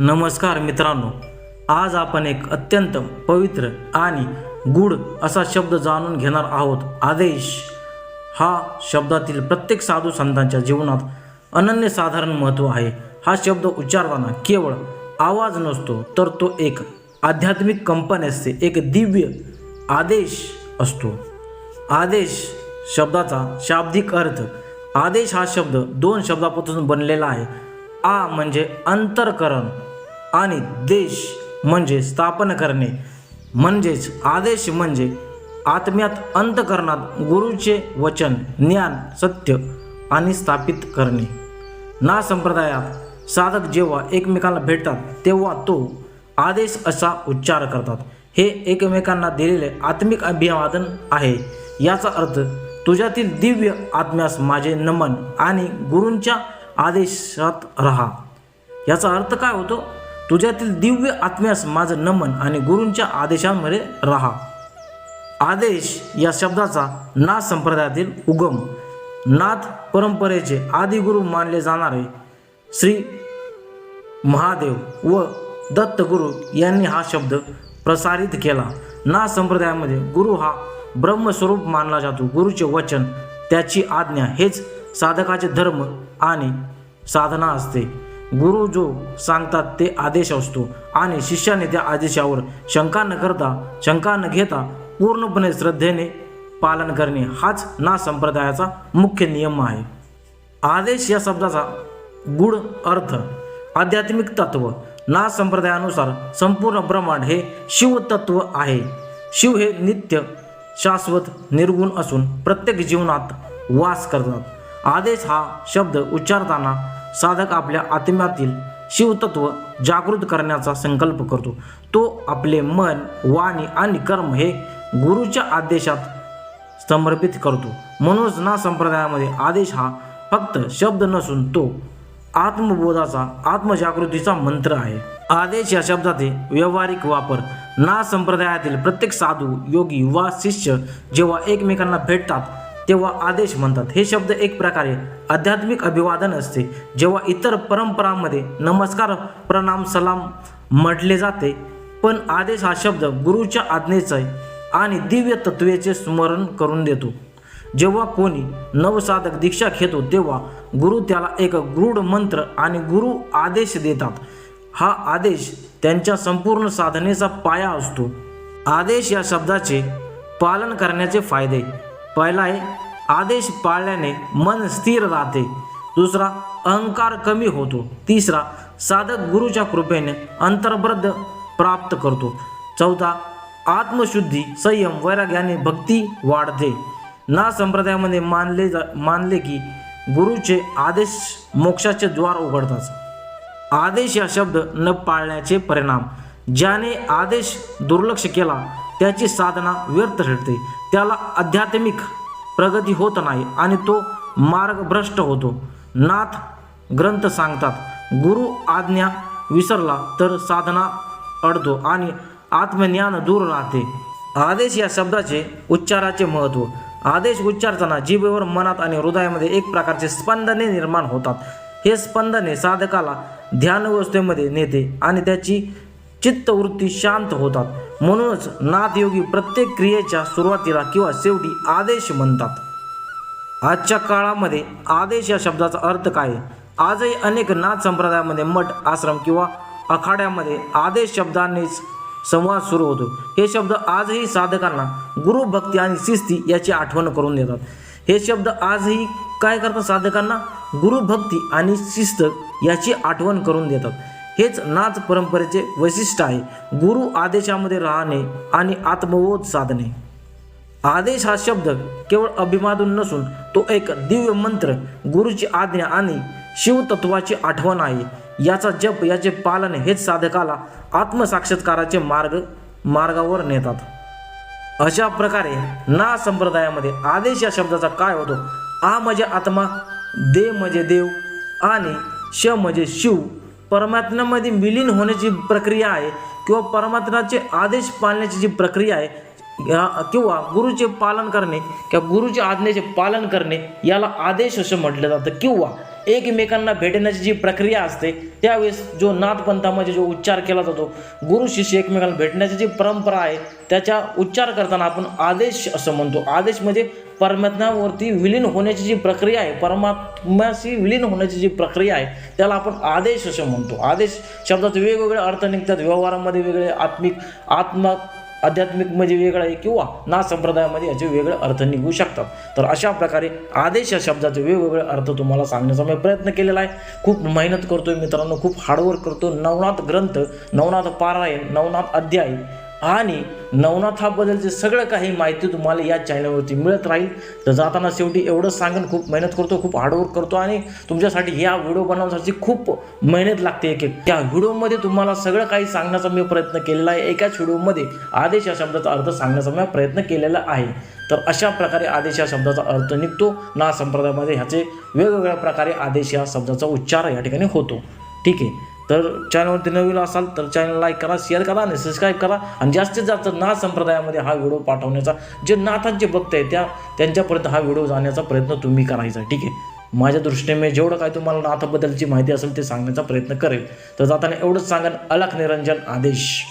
नमस्कार मित्रांनो आज आपण एक अत्यंत पवित्र आणि गूढ असा शब्द जाणून घेणार आहोत. आदेश हा शब्दातील प्रत्येक साधू संतांच्या जीवनात अनन्यसाधारण महत्त्व आहे. हा शब्द उच्चारताना केवळ आवाज नसतो तर तो एक आध्यात्मिक कंपन असते. एक दिव्य आदेश असतो. आदेश शब्दाचा शाब्दिक अर्थ आदेश हा शब्द दोन शब्दापासून बनलेला आहे. आ म्हणजे अंतरकरण आणि देश म्हणजे स्थापन करणे. म्हणजेच आदेश म्हणजे आत्म्यात अंतकरणात गुरुचे वचन ज्ञान सत्य आणि स्थापित करणे. ना संप्रदायात साधक जेव्हा एकमेकांना भेटतात तेव्हा तो आदेश असा उच्चार करतात. हे एकमेकांना दिलेले आत्मिक अभिवादन आहे. याचा अर्थ तुझ्यातील दिव्य आत्म्यास माझे नमन आणि गुरूंच्या आदेशात राहा. याचा अर्थ काय होतो? तुझ्यातील दिव्य आत्म्यास माझं नमन आणि गुरूंच्या आदेशांमध्ये राहा. आदेश या शब्दाचा नाथ संप्रदायातील उगम. नाथ परंपरेचे आदिगुरू मानले जाणारे श्री महादेव व दत्तगुरू यांनी हा शब्द प्रसारित केला. नाथ संप्रदायामध्ये गुरु हा ब्रह्मस्वरूप मानला जातो. गुरुचे वचन त्याची आज्ञा हेच साधकाचे धर्म आणि साधना असते. गुरु जो सांगतात ते आदेश असतो आणि शिष्याने त्या आदेशावर शंका न करता शंका न घेता पूर्णपणे श्रद्धेने पालन करणे हाच ना संप्रदायाचा मुख्य नियम आहे. आदेश या शब्दाचा गूढ अर्थ आध्यात्मिक तत्व ना संप्रदायानुसार संपूर्ण ब्रह्मांड हे शिवतत्व आहे. शिव हे नित्य शाश्वत निर्गुण असून प्रत्येक जीवनात वास करतात. आदेश हा शब्द उच्चारताना साधक आपल्या आत्म्यातील शिवतत्व जागृत करण्याचा संकल्प करतो. तो आपले मन वाणी आणि कर्म हे गुरुच्या आदेशात समर्पित करतो. म्हणूनच ना संप्रदायामध्ये आदेश हा फक्त शब्द नसून तो आत्मबोधाचा आत्मजागृतीचा मंत्र आहे. आदेश या शब्दाचे व्यावहारिक वापर. ना संप्रदायातील प्रत्येक साधू योगी वा शिष्य जेव्हा एकमेकांना भेटतात तेव्हा आदेश म्हणतात. हे शब्द एक प्रकारे आध्यात्मिक अभिवादन असते. जेव्हा इतर परंपरांमध्ये नमस्कार प्रणाम सलाम म्हटले जाते पण आदेश हा शब्द गुरुच्या आज्ञेचे आणि दिव्य तत्वेचे स्मरण करून देतो. जेव्हा कोणी नवसाधक दीक्षा घेतो तेव्हा गुरु त्याला एक गृढ मंत्र आणि गुरु आदेश देतात. हा आदेश त्यांच्या संपूर्ण साधनेचा पाया असतो. आदेश या शब्दाचे पालन करण्याचे फायदे पहिला आहे आदेश पाळल्याने मन स्थिर राहते. दुसरा अहंकार कमी होतो. तिसरा साधक गुरुच्या कृपेने अंतर्बद्ध प्राप्त करतो. चौथा आत्मशुद्धी संयम वैराग्याने भक्ती वाढते. ना संप्रदायामध्ये मानले जा मानले की गुरुचे आदेश मोक्षाचे द्वार उघडतात. आदेश या शब्द न पाळण्याचे परिणाम. ज्याने आदेश दुर्लक्ष केला त्याची साधना व्यर्थ ठरते. त्याला आध्यात्मिक प्रगती होत नाही आणि तो मार्ग भ्रष्ट होतो. नाथ ग्रंथ सांगतात गुरु आज्ञा विसरला तर साधना अडतो आणि आत्मज्ञान दूर राहते. आदेश या शब्दाचे उच्चाराचे महत्त्व. आदेश उच्चारताना जीभेवर मनात आणि हृदयामध्ये एक प्रकारचे स्पंदने निर्माण होतात. हे स्पंदने साधकाला ध्यानवस्थेमध्ये नेते आणि त्याची चित्तवृत्ती शांत होतात. म्हणूनच नाथयोगी प्रत्येक क्रियेच्या सुरुवातीला किंवा शेवटी आदेश म्हणतात. आजच्या काळामध्ये आदेश या शब्दाचा अर्थ काय? आहे? आजही अनेक नाथ संप्रदायामध्ये मठ आश्रम किंवा आखाड्यामध्ये आदेश शब्दानेच संवाद सुरू होतो. हे शब्द आजही साधकांना गुरुभक्ती आणि शिस्ती याची आठवण करून देतात. हे शब्द आजही काय करतात साधकांना? गुरुभक्ती आणि शिस्त याची आठवण करून देतात. हेच नाच परंपरेचे वैशिष्ट्य आहे. गुरु आदेशामध्ये राहणे आणि आत्मबोध साधणे. आदेश हा शब्द केवळ अभिवादन नसून तो एक दिव्य मंत्र गुरुची आज्ञा आणि शिवतत्वाची आठवण आहे. याचा जप याचे पालन हेच साधकाला आत्मसाक्षात्काराचे मार्ग मार्गावर नेतात. अशा प्रकारे ना संप्रदायामध्ये आदेश या शब्दाचा काय होतो? आ म्हणजे आत्मा दे म्हणजे देव आणि श म्हणजे शिव. परमात्म्यामध्ये विलीन होण्याची प्रक्रिया आहे किंवा परमात्म्याचे आदेश पाळण्याची जी प्रक्रिया आहे किंवा गुरुचे पालन करणे किंवा गुरुच्या आज्ञेचे पालन करणे याला आदेश असं म्हटलं जातं. किंवा एकमेकांना भेटण्याची जी प्रक्रिया असते त्यावेळेस जो नाथपंथामध्ये जो उच्चार केला जातो गुरु शिष्य एकमेकांना भेटण्याची जी परंपरा आहे त्याच्या उच्चार करताना आपण आदेश असं म्हणतो. आदेश म्हणजे परमात्म्यावरती विलीन होण्याची जी प्रक्रिया आहे परमात्म्याशी विलीन होण्याची जी प्रक्रिया आहे त्याला आपण आदेश असं म्हणतो. आदेश शब्दात वेगवेगळे अर्थ निघतात व्यवहारामध्ये वेगळे आत्मिक आत्मा आध्यात्मिक म्हणजे वेगळं आहे किंवा ना संप्रदायामध्ये याचे वेगळे अर्थ निघू शकतात. तर अशा प्रकारे आदेश या शब्दाचे वेगवेगळे अर्थ तुम्हाला सांगण्याचा मी प्रयत्न केलेला आहे. खूप मेहनत करतोय मित्रांनो खूप हार्डवर्क करतो नवनाथ ग्रंथ नवनाथ पारायण नवनाथ अध्याय आणि नवनाथाबद्दलचे सगळं काही माहिती तुम्हाला या चॅनलवरती मिळत राहील तर जाताना शेवटी एवढं सांगेन खूप मेहनत करतो खूप हार्डवर्क करतो आणि तुमच्यासाठी ह्या व्हिडिओ बनवण्यासाठी खूप मेहनत लागते एक एक. त्या व्हिडिओमध्ये तुम्हाला सगळं काही सांगण्याचा मी प्रयत्न केलेला आहे. एकाच व्हिडिओमध्ये आदेश या शब्दाचा अर्थ सांगण्याचा मी प्रयत्न केलेला आहे. तर अशा प्रकारे आदेश या शब्दाचा अर्थ निघतो. ना संप्रदायामध्ये ह्याचे वेगवेगळ्या प्रकारे आदेश या शब्दाचा उच्चार या ठिकाणी होतो. ठीक आहे. तर चॅनलवरती नवीन असाल तर चॅनल लाईक करा शेअर करा आणि सबस्क्राईब करा. आणि जास्तीत जास्त नाथ संप्रदायामध्ये हा व्हिडिओ पाठवण्याचा जे नाथांचे भक्त आहे त्या त्यांच्यापर्यंत हा व्हिडिओ जाण्याचा प्रयत्न तुम्ही करायचा ठीक आहे? माझ्या दृष्टीने मी जेवढं काय तुम्हाला नाथाबद्दलची माहिती असेल ते सांगण्याचा प्रयत्न करेल. तर जाताना एवढंच सांगेन अलख निरंजन आदेश.